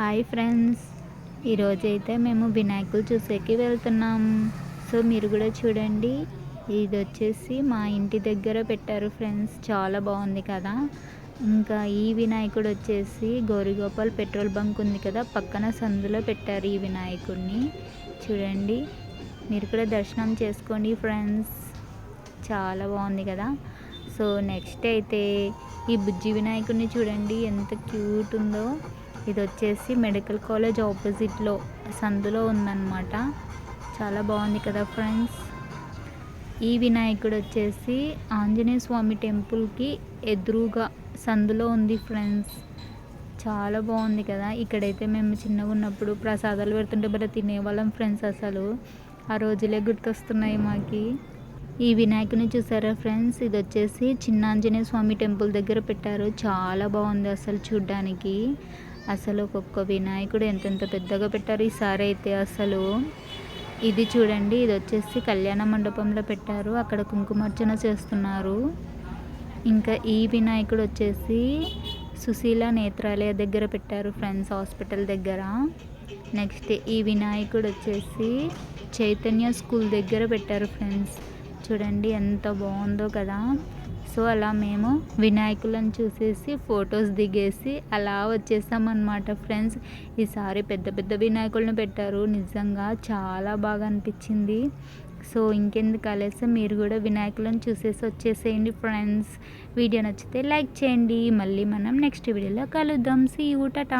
Hi friends ఈరోజైతే మేము వినాయకులు చూసేకి వెళ్తున్నాం. సో మీరు కూడా చూడండి. ఇది వచ్చేసి మా ఇంటి దగ్గర పెట్టారు ఫ్రెండ్స్ చాలా బాగుంది కదా. ఇంకా ఈ వినాయకుడు వచ్చేసి గౌరీగోపాల్ పెట్రోల్ బంక్ ఉంది కదా పక్కన సందులో పెట్టారు ఈ వినాయకుడిని చూడండి. మీరు కూడా దర్శనం చేసుకోండి ఫ్రెండ్స్ చాలా బాగుంది కదా. సో నెక్స్ట్ అయితే ఈ బుజ్జి వినాయకుడిని చూడండి. ఎంత క్యూట్ ఉందో. ఇది వచ్చేసి మెడికల్ కాలేజ్ ఆపోజిట్లో సందులో ఉందన్నమాట. చాలా బాగుంది కదా ఫ్రెండ్స్. ఈ వినాయకుడు వచ్చేసి ఆంజనేయ స్వామి టెంపుల్కి ఎదురుగా సందులో ఉంది ఫ్రెండ్స్. చాలా బాగుంది కదా. ఇక్కడైతే మేము చిన్నగా ఉన్నప్పుడు ప్రసాదాలు పెడుతుంటే బల తినేవాళ్ళం ఫ్రెండ్స్ అసలు. ఆ రోజులే గుర్తొస్తున్నాయి మాకు. ఈ వినాయకుని చూసారా ఫ్రెండ్స్? ఇది వచ్చేసి చిన్నాంజనేయ స్వామి టెంపుల్ దగ్గర పెట్టారు. చాలా బాగుంది అసలు చూడ్డానికి. అసలు ఒక్కొక్క వినాయకుడు ఎంతెంత పెద్దగా పెట్టారు ఈసారి అయితే అసలు. ఇది చూడండి ఇది వచ్చేసి కళ్యాణ మండపంలో పెట్టారు. అక్కడ కుంకుమార్చన చేస్తున్నారు. ఇంకా ఈ వినాయకుడు వచ్చేసి సుశీల నేత్రాలయ దగ్గర పెట్టారు ఫ్రెండ్స్ హాస్పిటల్ దగ్గర. నెక్స్ట్ ఈ వినాయకుడు వచ్చేసి చైతన్య స్కూల్ దగ్గర పెట్టారు ఫ్రెండ్స్. చూడండి ఎంత బాగుందో కదా. సో అలా మేము వినాయకులను చూసేసి ఫొటోస్ దిగేసి అలా వచ్చేసామన్నమాట ఫ్రెండ్స్. ఈసారి పెద్ద పెద్ద వినాయకులను పెట్టారు. నిజంగా చాలా బాగా అనిపించింది. సో ఇంకెందుకు ఆలస్యం మీరు కూడా వినాయకులను చూసేసి వచ్చేసేయండి ఫ్రెండ్స్. వీడియో నచ్చితే లైక్ చేయండి. మళ్ళీ మనం నెక్స్ట్ వీడియోలో కలుద్దాం. సీ ఊటటా